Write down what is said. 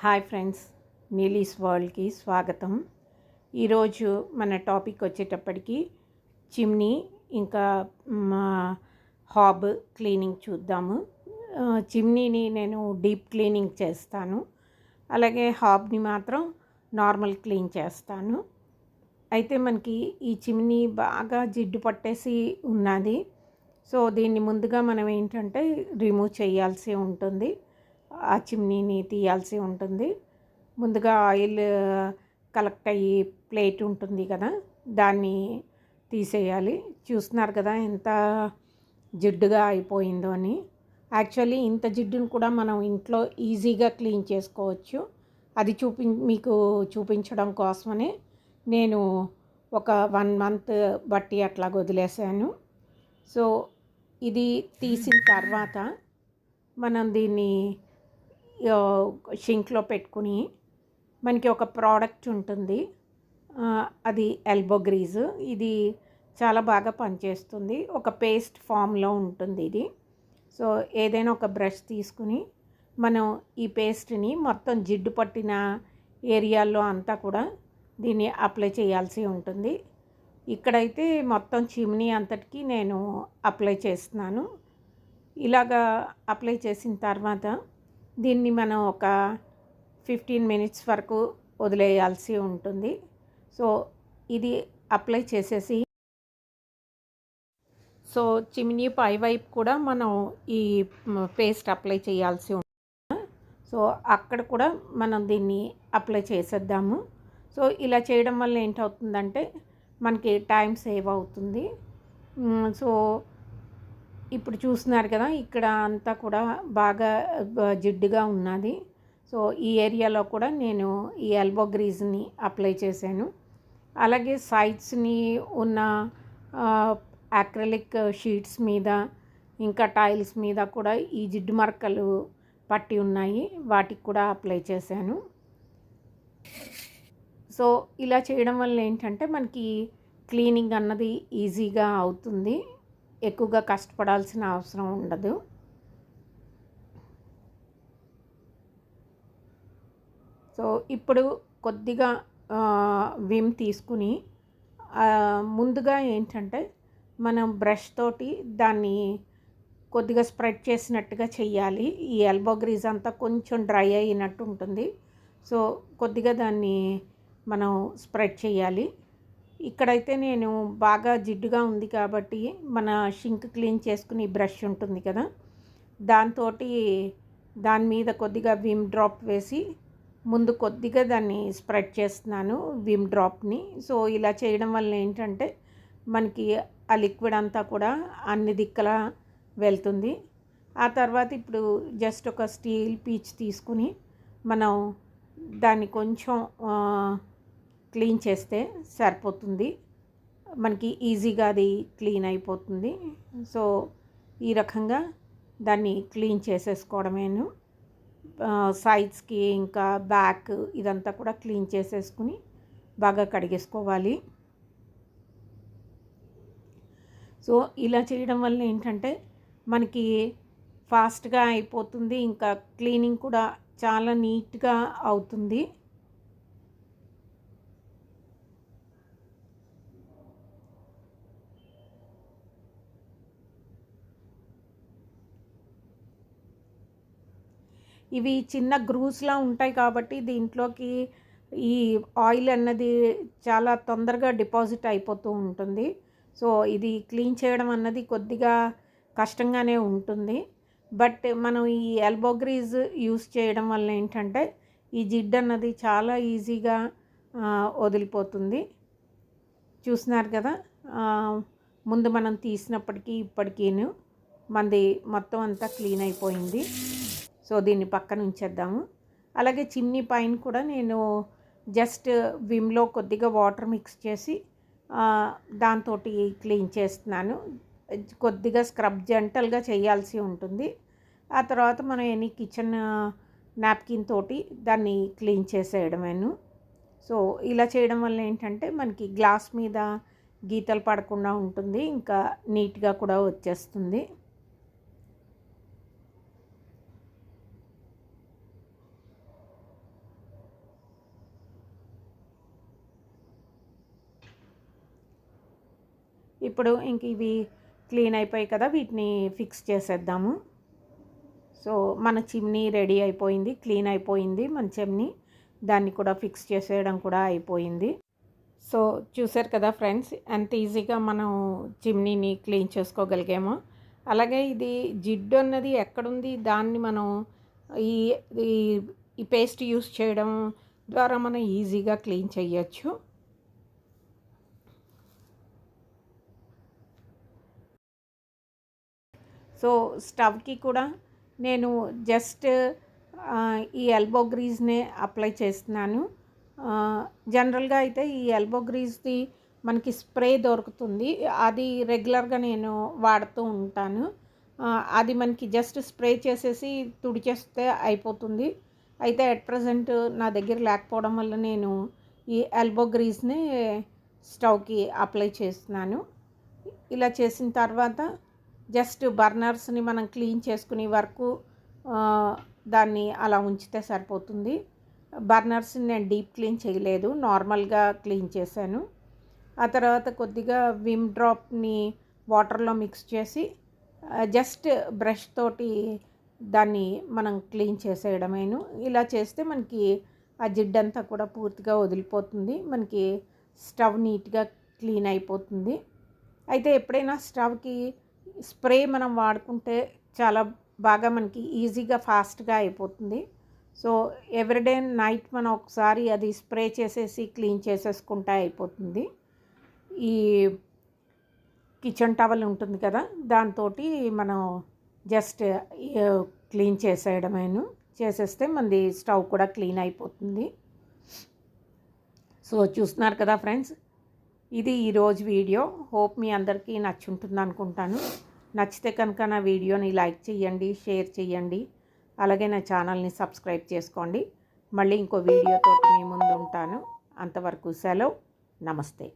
Hi friends నీలీస్ వరల్డ్కి స్వాగతం. ఈరోజు మన టాపిక్ వచ్చేటప్పటికి చిమ్నీ ఇంకా మా హాబ్ క్లీనింగ్ చూద్దాము. చిమ్నీని నేను డీప్ క్లీనింగ్ చేస్తాను. అలాగే హాబ్ని మాత్రం నార్మల్ క్లీన్ చేస్తాను. అయితే మనకి ఈ చిమ్నీ బాగా జిడ్డు పట్టేసి ఉన్నది. సో దీన్ని ముందుగా మనం ఏంటంటే రిమూవ్ చేయాల్సి ఉంటుంది. ఆ చిమ్నీని తీయాల్సి ఉంటుంది. ముందుగా ఆయిల్ కలెక్ట్ అయ్యి ప్లేట్ ఉంటుంది కదా దాన్ని తీసేయాలి. చూస్తున్నారు కదా ఎంత జిడ్డుగా అయిపోయిందో అని. యాక్చువల్లీ ఇంత జిడ్డును కూడా మనం ఇంట్లో ఈజీగా క్లీన్ చేసుకోవచ్చు. అది చూపి మీకు చూపించడం కోసమనే నేను ఒక వన్ మంత్ బట్టి అట్లా వదిలేసాను సో ఇది తీసిన తర్వాత మనం దీన్ని షింక్లో పెట్టుకుని మనకి ఒక ప్రోడక్ట్ ఉంటుంది. అది ఎల్బో గ్రీజ్. ఇది చాలా బాగా పనిచేస్తుంది. ఒక పేస్ట్ ఫామ్లో ఉంటుంది ఇది. సో ఏదైనా ఒక బ్రష్ తీసుకుని మనం ఈ పేస్ట్ని మొత్తం జిడ్డు పట్టిన ఏరియాల్లో అంతా కూడా దీన్ని అప్లై చేయాల్సి ఉంటుంది. ఇక్కడైతే మొత్తం చిమ్నీ అంతటికి నేను అప్లై చేస్తున్నాను. ఇలాగా అప్లై చేసిన తర్వాత దీన్ని మనం ఒక ఫిఫ్టీన్ మినిట్స్ వరకు వదిలేయాల్సి ఉంటుంది. సో ఇది అప్లై చేసేసి సో చిమ్నీ పై వైపు కూడా మనం ఈ పేస్ట్ అప్లై చేయాల్సి ఉంటుంది సో అక్కడ కూడా మనం దీన్ని అప్లై చేసేద్దాము. సో ఇలా చేయడం వల్ల ఏంటవుతుందంటే మనకి టైం సేవ్ అవుతుంది. సో ఇప్పుడు చూస్తున్నారు కదా ఇక్కడ అంతా కూడా బాగా జిడ్డుగా ఉన్నది. సో ఈ ఏరియాలో కూడా నేను ఈ ఎల్బో గ్రీజ్ని అప్లై చేశాను. అలాగే సైడ్స్ని ఉన్న అక్రలిక్ షీట్స్ మీద ఇంకా టైల్స్ మీద కూడా ఈ జిడ్డు మరకలు పట్టి ఉన్నాయి. వాటికి కూడా అప్లై చేశాను. సో ఇలా చేయడం వల్ల ఏంటంటే మనకి క్లీనింగ్ అన్నది ఈజీగా అవుతుంది. ఎక్కువగా కష్టపడాల్సిన అవసరం ఉండదు. సో ఇప్పుడు కొద్దిగా విమ్ తీసుకుని ముందుగా ఏంటంటే మనం బ్రష్ తోటి దాన్ని కొద్దిగా స్ప్రెడ్ చేసినట్టుగా చెయ్యాలి. ఈ ఎల్బో గ్రీజ్ అంతా కొంచెం డ్రై అయినట్టు ఉంటుంది. సో కొద్దిగా దాన్ని మనం స్ప్రెడ్ చేయాలి ఇక్కడైతే నేను బాగా జిడ్డుగా ఉంది కాబట్టి మన షింక్ క్లీన్ చేసుకుని బ్రష్ ఉంటుంది కదా. దాంతో దాని మీద కొద్దిగా విమ్ డ్రాప్ వేసి ముందు కొద్దిగా దాన్ని స్ప్రెడ్ చేస్తున్నాను విమ్ డ్రాప్ని. సో ఇలా చేయడం వల్ల ఏంటంటే మనకి ఆ లిక్విడ్ అంతా కూడా అన్ని దిక్కలా వెళ్తుంది. ఆ తర్వాత ఇప్పుడు జస్ట్ ఒక స్టీల్ పీచ్ తీసుకుని మనం దాన్ని కొంచెం క్లీన్ చేస్తే సరిపోతుంది. మనకి ఈజీగా అది క్లీన్ అయిపోతుంది. సో ఈ రకంగా దాన్ని క్లీన్ చేసేసుకోవడమేను. సైడ్స్కి ఇంకా బ్యాక్ ఇదంతా కూడా క్లీన్ చేసేసుకుని బాగా కడిగేసుకోవాలి. సో ఇలా చేయడం వల్ల ఏంటంటే మనకి ఫాస్ట్గా అయిపోతుంది. ఇంకా క్లీనింగ్ కూడా చాలా నీట్గా అవుతుంది. ఇవి చిన్న గ్రూస్లా ఉంటాయి కాబట్టి దీంట్లోకి ఈ ఆయిల్ అన్నది చాలా తొందరగా డిపాజిట్ అయిపోతూ ఉంటుంది. సో ఇది క్లీన్ చేయడం అన్నది కొద్దిగా కష్టంగానే ఉంటుంది. బట్ మనం ఈ ఎల్బో గ్రీజ్ యూస్ చేయడం వల్ల ఏంటంటే ఈ జిడ్ అన్నది చాలా ఈజీగా వదిలిపోతుంది. చూస్తున్నారు కదా ముందు మనం తీసినప్పటికీ ఇప్పటికీను మనది మొత్తం అంతా క్లీన్ అయిపోయింది. సో దీన్ని పక్కన ఉంచేద్దాము. అలాగే చిన్ని పైన కూడా నేను జస్ట్ విమ్లో కొద్దిగా వాటర్ మిక్స్ చేసి దాంతో క్లీన్ చేస్తున్నాను. కొద్దిగా స్క్రబ్ జెంటల్గా చేయాల్సి ఉంటుంది. ఆ తర్వాత మనం ఎనీ కిచెన్ నాప్కిన్ తోటి దాన్ని క్లీన్ చేసేయడమేను. సో ఇలా చేయడం వల్ల ఏంటంటే మనకి గ్లాస్ మీద గీతలు పడకుండా ఉంటుంది. ఇంకా నీట్గా కూడా వచ్చేస్తుంది. ఇప్పుడు ఇంక ఇవి క్లీన్ అయిపోయాయి కదా వీటిని ఫిక్స్ చేసేద్దాము. సో మన చిమ్నీ రెడీ అయిపోయింది క్లీన్ అయిపోయింది మన చిమ్నీ. దాన్ని కూడా ఫిక్స్ చేసేయడం కూడా అయిపోయింది. సో చూసారు కదా ఫ్రెండ్స్ ఎంత ఈజీగా మనం చిమ్నీని క్లీన్ చేసుకోగలిగాము. అలాగే ఇది జిడ్డు అన్నది ఎక్కడుంది దాన్ని మనం ఈ ఈ పేస్ట్ యూస్ చేయడం ద్వారా మనం ఈజీగా క్లీన్ చేయొచ్చు. సో స్టవ్కి కూడా నేను జస్ట్ ఈ ఎల్బో గ్రీజ్నే అప్లై చేస్తున్నాను. జనరల్గా అయితే ఈ ఎల్బో గ్రీజ్ది మనకి స్ప్రే దొరుకుతుంది. అది రెగ్యులర్గా నేను వాడుతూ ఉంటాను. అది మనకి జస్ట్ స్ప్రే చేసేసి తుడిచేస్తే అయిపోతుంది. అయితే అట్ ప్రజెంట్ నా దగ్గర లేకపోవడం వల్ల నేను ఈ ఎల్బో గ్రీజ్ని స్టవ్కి అప్లై చేస్తున్నాను. ఇలా చేసిన తర్వాత జస్ట్ బర్నర్స్ని మనం క్లీన్ చేసుకునే వరకు దాన్ని అలా ఉంచితే సరిపోతుంది. బర్నర్స్ని నేను డీప్ క్లీన్ చేయలేదు నార్మల్గా క్లీన్ చేశాను. ఆ తర్వాత కొద్దిగా విమ్ డ్రాప్ని వాటర్లో మిక్స్ చేసి జస్ట్ బ్రష్ తోటి దాన్ని మనం క్లీన్ చేసేయడమేను. ఇలా చేస్తే మనకి ఆ జిడ్డంతా కూడా పూర్తిగా వదిలిపోతుంది. మనకి స్టవ్ నీట్గా క్లీన్ అయిపోతుంది. అయితే ఎప్పుడైనా స్టవ్కి స్ప్రే మనం వాడుకుంటే చాలా బాగా మనకి ఈజీగా ఫాస్ట్గా అయిపోతుంది. సో ఎవ్రీడే నైట్ మనం ఒకసారి అది స్ప్రే చేసేసి క్లీన్ చేసేసుకుంటే అయిపోతుంది. ఈ కిచెన్ టవల్ ఉంటుంది కదా దాంతో మనం జస్ట్ క్లీన్ చేసేయడమేను. చేసేస్తే మనది స్టవ్ కూడా క్లీన్ అయిపోతుంది. సో చూస్తున్నారు కదా ఫ్రెండ్స్ ఇది ఈరోజు వీడియో. హోప్ మీ అందరికీ నచ్చుంటుంది అనుకుంటాను. నచ్చితే కనుక నా వీడియోని లైక్ చేయండి షేర్ చేయండి అలాగే నా ఛానల్ని సబ్స్క్రైబ్ చేసుకోండి. మళ్ళీ ఇంకో వీడియోతో మీ ముందు ఉంటాను. అంతవరకు సెలవు. నమస్తే.